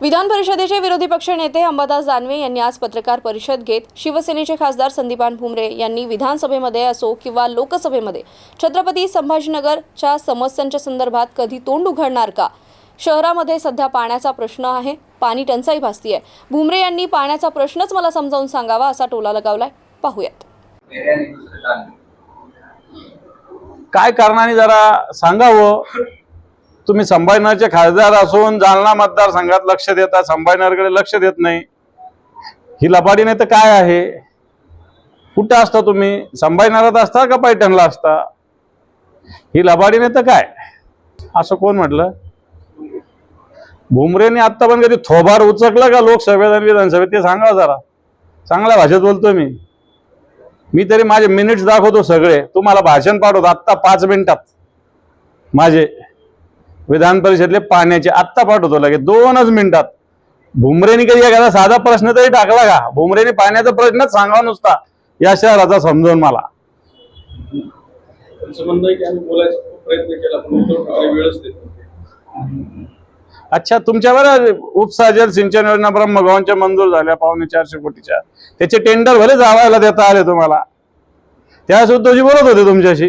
विधान परिषदेचे विरोधी पक्ष नेते अंबादास दानवे यांनी आज पत्रकार परिषद घेत शिवसेनेचे खासदार संदीपान भुमरे यांनी विधानसभेमध्ये असो किंवा लोकसभेमध्ये छत्रपती संभाजीनगरच्या समस्यांच्या संदर्भात कधी तोंड उघडणार का? शहरामध्ये सध्या पाण्याचा प्रश्न आहे पाणी टंचाई भासती आहे. भुमरे यांनी पाण्याचा प्रश्नच मला समजावून सांगावा असा टोला लगावलाय. पाहूयात. काय कारणाने जरा सांगावं? तुम्ही संभाजीनगरचे खासदार असून जालना मतदारसंघात लक्ष देता संभाजीनगरकडे लक्ष देत नाही. ही लबाडी नाही तर काय आहे? कुठं असता तुम्ही? संभाजीनगरात असता का पैठणला असता? ही लबाडी नाही तर काय? असं कोण म्हटलं? भुमरेने आत्ता पण कधी थोबार उचकलं का लोकसभेत आणि विधानसभेत? ते सांगा जरा. चांगल्या भाषेत बोलतोय मी. मी तरी माझे मिनिट्स दाखवतो सगळे. तुम्हाला भाषण पाठवतो. आत्ता पाच मिनिटात. माझे विधान परिषदले पाण्याचे आत्ता पाठवतो लगेच. दोनच मिनिटात. भुमरेने कधी एखादा साधा प्रश्न तरी टाकला का? भुमरेने पाण्याचा प्रश्नच सांगावा नुसता. या शहराचा समजून मला. अच्छा तुमच्यावर उपसा जल सिंचन योजना ब्रह्मगावांच्या मंजूर झाल्या पावणे चारशे कोटीच्या. त्याचे टेंडर भले जावायला देता आले तुम्हाला. त्यावेळेस उद्धवजी बोलत होते तुमच्याशी.